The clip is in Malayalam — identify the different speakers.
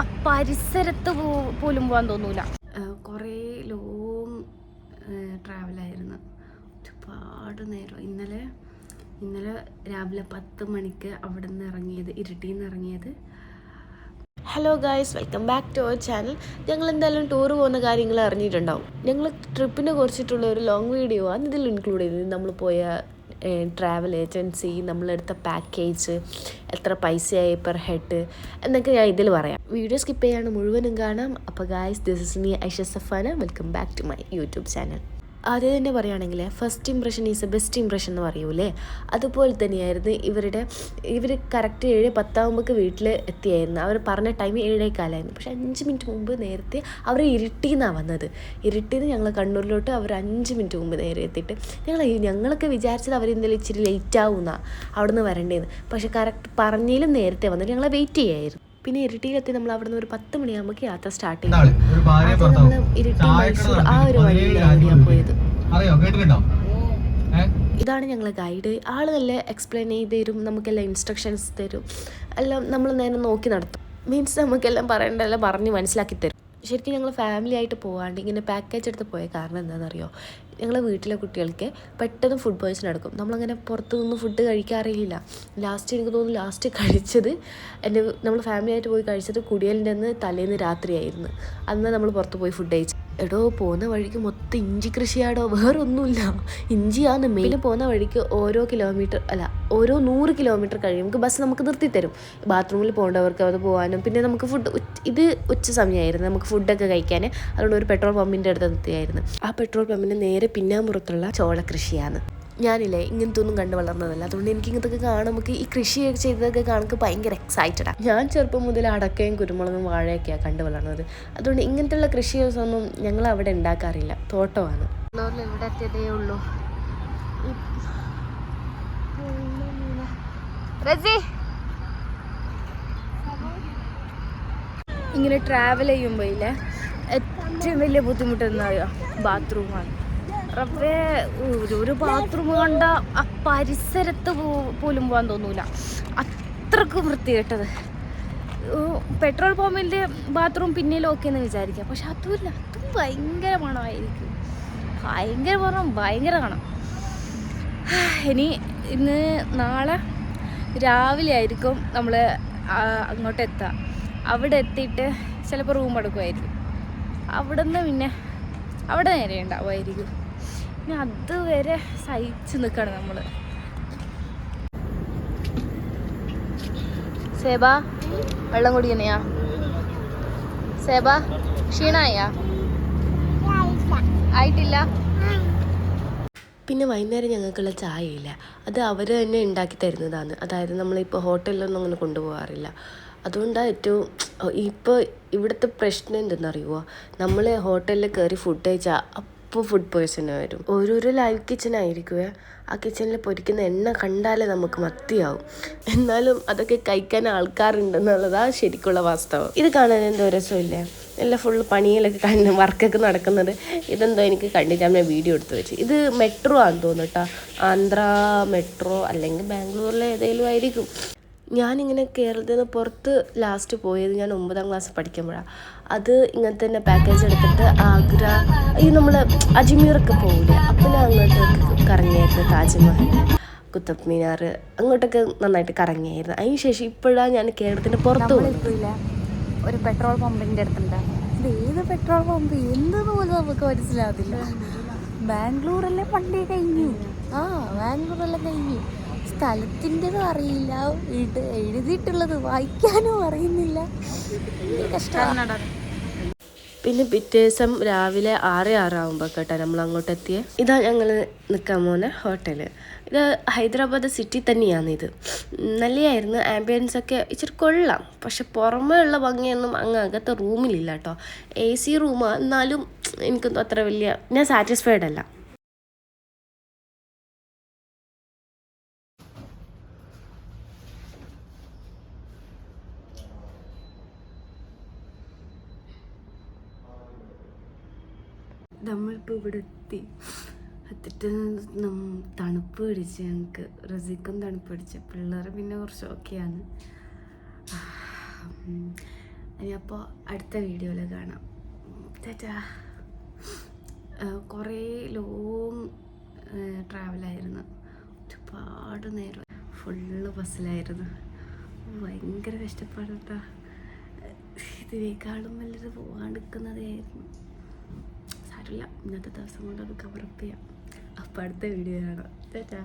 Speaker 1: ആ പരിസരത്ത് പോലും പോകാൻ തോന്നൂല.
Speaker 2: കുറേ ലോങ് ട്രാവലായിരുന്നു ഒരുപാട് നേരം. ഇന്നലെ ഇന്നലെ രാവിലെ പത്ത് മണിക്ക് അവിടെ നിന്ന് ഇറങ്ങിയത് ഇരുട്ടിയിൽ നിന്ന് ഇറങ്ങിയത്. Hello guys welcome back to our channel ഞങ്ങൾ എന്തായാലും ടൂർ പോകുന്ന കാര്യങ്ങൾ അറിഞ്ഞിട്ടുണ്ടാവും. ഞങ്ങൾ ട്രിപ്പിനെ കുറിച്ചിട്ടുള്ള ഒരു ലോങ് വീഡിയോ ആണ് ഇതിൽ ഇൻക്ലൂഡ് ചെയ്തത്. നമ്മൾ പോയ ട്രാവൽ ഏജൻസി നമ്മളെടുത്ത പാക്കേജ് എത്ര പൈസയായി പെർ ഹെഡ് എന്നൊക്കെ ഞാൻ ഇതിൽ പറയാം. വീഡിയോ സ്കിപ്പ് ചെയ്യാണ്. മുഴുവനും കാണാം. അപ്പോൾ guys this is me Aisha Safana welcome back to my YouTube channel ആദ്യം തന്നെ പറയുകയാണെങ്കിൽ first impression is a best impression എന്ന് പറയൂലേ? അതുപോലെ തന്നെയായിരുന്നു ഇവരുടെ ഇവർ കറക്റ്റ് ഏഴ് പത്താകുമ്പോൾ വീട്ടിൽ എത്തിയായിരുന്നു. അവർ പറഞ്ഞ ടൈം ഏഴേക്കാലായിരുന്നു പക്ഷെ അഞ്ച് മിനിറ്റ് മുമ്പ് നേരത്തെ അവർ ഇരുട്ടിന്നാണ് വന്നത്. ഇരുട്ടിന്ന് ഞങ്ങൾ കണ്ണൂരിലോട്ട് അവർ അഞ്ച് മിനിറ്റ് മുമ്പ് നേരെ എത്തിയിട്ട് ഞങ്ങൾ ഞങ്ങളൊക്കെ വിചാരിച്ചത് അവർ ഇന്നലെ ഇച്ചിരി ലേറ്റ് ആവുമെന്നാണ് അവിടെ നിന്ന് വരേണ്ടതെന്ന് പക്ഷെ കറക്റ്റ് പറഞ്ഞതിലും നേരത്തെ വന്നിട്ട് ഞങ്ങളെ വെയിറ്റ് ചെയ്യായിരുന്നു. പിന്നെ ഇരിട്ടിയിലെത്തി നമ്മൾ അവിടെ നിന്ന് ഒരു പത്ത് മണിയാകുമ്പോൾ യാത്ര സ്റ്റാർട്ട് ചെയ്തു. അത് നമ്മൾ ഇരിട്ടി മൈസൂർ ആ ഒരു വഴിയിലാണ് ഞാൻ പോയത്. ഇതാണ് ഞങ്ങളെ ഗൈഡ് ആൾ നല്ല എക്സ്പ്ലെയിൻ ചെയ്ത് തരും നമുക്കെല്ലാം ഇൻസ്ട്രക്ഷൻസ് തരും. എല്ലാം നമ്മൾ നേരെ നോക്കി നടത്തും. മീൻസ് നമുക്കെല്ലാം പറയേണ്ടതെല്ലാം പറഞ്ഞ് മനസ്സിലാക്കി തരും. ശരിക്കും ഞങ്ങൾ ഫാമിലി ആയിട്ട് പോകാണ്ട് ഇങ്ങനെ പാക്കേജ് എടുത്ത് പോയ കാരണം എന്താണെന്നറിയോ? ഞങ്ങളെ വീട്ടിലെ കുട്ടികൾക്ക് പെട്ടെന്ന് ഫുഡ് പോയ്സൺ എടുക്കും നമ്മളങ്ങനെ പുറത്തു നിന്ന് ഫുഡ് കഴിക്കാറില്ല ലാസ്റ്റ് എനിക്ക് തോന്നുന്നു ലാസ്റ്റ് കഴിച്ചത് എന്റെ നമ്മൾ ഫാമിലി ആയിട്ട് പോയി കഴിച്ചത് കുടിയലിന്റെ അന്ന് തലേന്ന് രാത്രിയായിരുന്നു. അന്ന് നമ്മൾ പുറത്ത് പോയി ഫുഡ് കഴിച്ചു. എടോ പോകുന്ന വഴിക്ക് മൊത്തം ഇഞ്ചി കൃഷിയാടോ? വേറൊന്നുമില്ല. ഇഞ്ചിയാണ് മെയിൻ പോകുന്ന വഴിക്ക് ഓരോ കിലോമീറ്റർ അല്ല ഓരോ നൂറ് കിലോമീറ്റർ കഴിയും. നമുക്ക് ബസ് നമുക്ക് നിർത്തി തരും. ബാത്റൂമിൽ പോകേണ്ടവർക്ക് അത് പോകാനും പിന്നെ നമുക്ക് ഫുഡ് ഇത് ഉച്ച സമയമായിരുന്നു നമുക്ക് ഫുഡൊക്കെ കഴിക്കാൻ അതുകൊണ്ട് ഒരു പെട്രോൾ പമ്പിന്റെ അടുത്ത് നിർത്തിയായിരുന്നു. ആ പെട്രോൾ പമ്പിന് നേരെ പിന്നാമ്പുറത്തുള്ള ചോള കൃഷിയാണ്. ഞാനില്ലേ ഇങ്ങനത്തെ ഒന്നും കണ്ടു വളർന്നതല്ല. അതുകൊണ്ട് എനിക്ക് ഇങ്ങനത്തെ കാണാൻ നമുക്ക് ഈ കൃഷിയൊക്കെ ചെയ്തതൊക്കെ കാണുമ്പോൾ ഭയങ്കര എക്സൈറ്റഡാണ് ഞാൻ ചെറുപ്പം മുതൽ അടക്കയും കുരുമുളകും വാഴയൊക്കെയാണ് കണ്ടു വളർന്നത്. അതുകൊണ്ട് ഇങ്ങനത്തെയുള്ള കൃഷിയൊന്നും ഞങ്ങൾ അവിടെ ഉണ്ടാക്കാറില്ല. തോട്ടമാണ്.
Speaker 1: ഇവിടെ എത്തിയതേ ഉള്ളൂ. റസി. ഇങ്ങനെ ട്രാവൽ ചെയ്യുമ്പോൾ ഇല്ലേ ഏറ്റവും വലിയ ബുദ്ധിമുട്ട് എന്താ പറയുക ബാത്റൂമാണ്. റബ്ബേ ഒരു ബാത്റൂം കണ്ട ആ പരിസരത്ത് പോലും പോകാൻ തോന്നൂല. അത്രയ്ക്ക് വൃത്തികെട്ടത്. കേട്ടത് പെട്രോൾ പമ്പിന്റെ ബാത്റൂം പിന്നെയും ഓക്കെ എന്ന് വിചാരിക്കാം. പക്ഷെ അതുമില്ല അതും ഭയങ്കര മണമായിരിക്കും. ഭയങ്കര മണം ഭയങ്കര കാണാം ഇനി ഇന്ന് നാളെ രാവിലെ ആയിരിക്കും നമ്മൾ അങ്ങോട്ട് എത്തുക അവിടെ എത്തിയിട്ട് ചിലപ്പോൾ റൂം എടുക്കുമായിരിക്കും അവിടെ നിന്ന് പിന്നെ അവിടെ നേരെ ഉണ്ടാവുമായിരിക്കും. പിന്നെ അതുവരെ സഹിച്ച് നിൽക്കണം നമ്മൾ സേബ വെള്ളം കുടിക്കുന്നയാ സേബ ക്ഷീണായ? ആയിട്ടില്ല.
Speaker 2: പിന്നെ വൈകുന്നേരം ഞങ്ങൾക്കുള്ള ചായയില്ല. അത് അവർ തന്നെ ഉണ്ടാക്കി തരുന്നതാണ്. അതായത് നമ്മളിപ്പോൾ ഹോട്ടലിലൊന്നും അങ്ങനെ കൊണ്ടുപോകാറില്ല. അതുകൊണ്ടാണ് ഏറ്റവും ഇപ്പോൾ ഇവിടുത്തെ പ്രശ്നം എന്തെന്നറിയുമോ നമ്മൾ ഹോട്ടലിൽ കയറി ഫുഡ് കഴിച്ചാൽ അപ്പോൾ ഫുഡ് പോയ്സൺ വരും ഓരോരോ ലൈവ് കിച്ചൺ ആയിരിക്കുക ആ കിച്ചണിൽ പൊരിക്കുന്ന എണ്ണ കണ്ടാലേ നമുക്ക് മത്തിയാവും. എന്നാലും അതൊക്കെ കഴിക്കാൻ ആൾക്കാരുണ്ടെന്നുള്ളതാണ് ശരിക്കുള്ള വാസ്തവം. ഇത് കാണാൻ എന്തോ രസമില്ലേ? എല്ലാം ഫുൾ പണിയിലൊക്കെ കണ്ട് വർക്കൊക്കെ നടക്കുന്നത്. ഇതെന്തോ എനിക്ക് കണ്ടിട്ട് ഞാൻ വീഡിയോ എടുത്ത് വെച്ച്. ഇത് മെട്രോ ആണെന്ന് തോന്നുന്നു കേട്ടോ ആന്ധ്ര മെട്രോ അല്ലെങ്കിൽ ബാംഗ്ലൂരിലെ ഏതെങ്കിലും ആയിരിക്കും. ഞാനിങ്ങനെ കേരളത്തിൽ നിന്ന് പുറത്ത് ലാസ്റ്റ് പോയത് ഞാൻ ഒമ്പതാം ക്ലാസ് പഠിക്കുമ്പോഴാണ് അത് ഇങ്ങനത്തെ തന്നെ പാക്കേജ് എടുത്തിട്ട് ആഗ്ര ഈ നമ്മൾ അജ്മീറൊക്കെ പോകില്ലേ അപ്പം ഞാൻ അങ്ങോട്ടൊക്കെ കറങ്ങിയായിരുന്നു താജ്മഹൽ. കുത്തബ് മിനാർ അങ്ങോട്ടൊക്കെ നന്നായിട്ട് കറങ്ങിയായിരുന്നു. അതിന് ശേഷം ഇപ്പോഴാണ് ഞാൻ കേരളത്തിന്റെ പുറത്ത്
Speaker 1: ഒരു പെട്രോൾ പമ്പിന്റെ അടുത്തുണ്ട്. ഇത് ഏത് പെട്രോൾ പമ്പ്? എന്തെന്ന് പോലും നമുക്ക് മനസ്സിലാവത്തില്ല. ബാംഗ്ലൂരല്ലേ പണ്ടേ കഴിഞ്ഞു. ആ ബാംഗ്ലൂരെല്ലാം കഴിഞ്ഞു. സ്ഥലത്തിന്റെതും അറിയില്ല. ഇത് എഴുതിയിട്ടുള്ളത് വായിക്കാനും അറിയുന്നില്ല. കഷ്ടമാണ്
Speaker 2: പിന്നെ പിറ്റേ ദിവസം രാവിലെ ആറ് ആറാകുമ്പോൾ കേട്ടോ നമ്മൾ അങ്ങോട്ട് എത്തിയേ ഇതാ ഞങ്ങൾ നിൽക്കാൻ പോകുന്ന ഹോട്ടൽ ഇത് ഹൈദരാബാദ് സിറ്റി തന്നെയാണ് ഇത് നല്ലതായിരുന്നു ആംബിയൻസ് ഒക്കെ ഇച്ചിരി കൊള്ളാം. പക്ഷെ പുറമേ ഉള്ള ഭംഗിയൊന്നും അങ്ങ് അകത്തെ റൂമിലില്ല കേട്ടോ എ സി റൂമാണ് എന്നാലും എനിക്കൊന്നും അത്ര വലിയ ഞാൻ സാറ്റിസ്ഫൈഡ് അല്ല നമ്മളിപ്പോൾ ഇവിടെ എത്തി എത്തിട്ട് തണുപ്പ് പിടിച്ച് ഞങ്ങൾക്ക് റസിക്കും തണുപ്പ് പിടിച്ച്. പിള്ളേർ പിന്നെ കുറച്ച് ഓക്കെയാണ്. ഇനിയപ്പോൾ അടുത്ത വീഡിയോയിൽ കാണാം. ചേച്ചാ കുറേ ലോങ് ട്രാവലായിരുന്നു ഒരുപാട് നേരം ഫുള്ള് ബസ്സിലായിരുന്നു ഭയങ്കര കഷ്ടപ്പാടാ ഇതിനേക്കാളും വലുത് പോകാണ്ടിരിക്കുന്നതായിരുന്നു സാരമില്ല ഇന്നത്തെ ദിവസം കൊണ്ട് അത് കവറപ്പ് ചെയ്യാം. അപ്പോൾ അടുത്ത വീഡിയോ കാണാം. ചേച്ചാ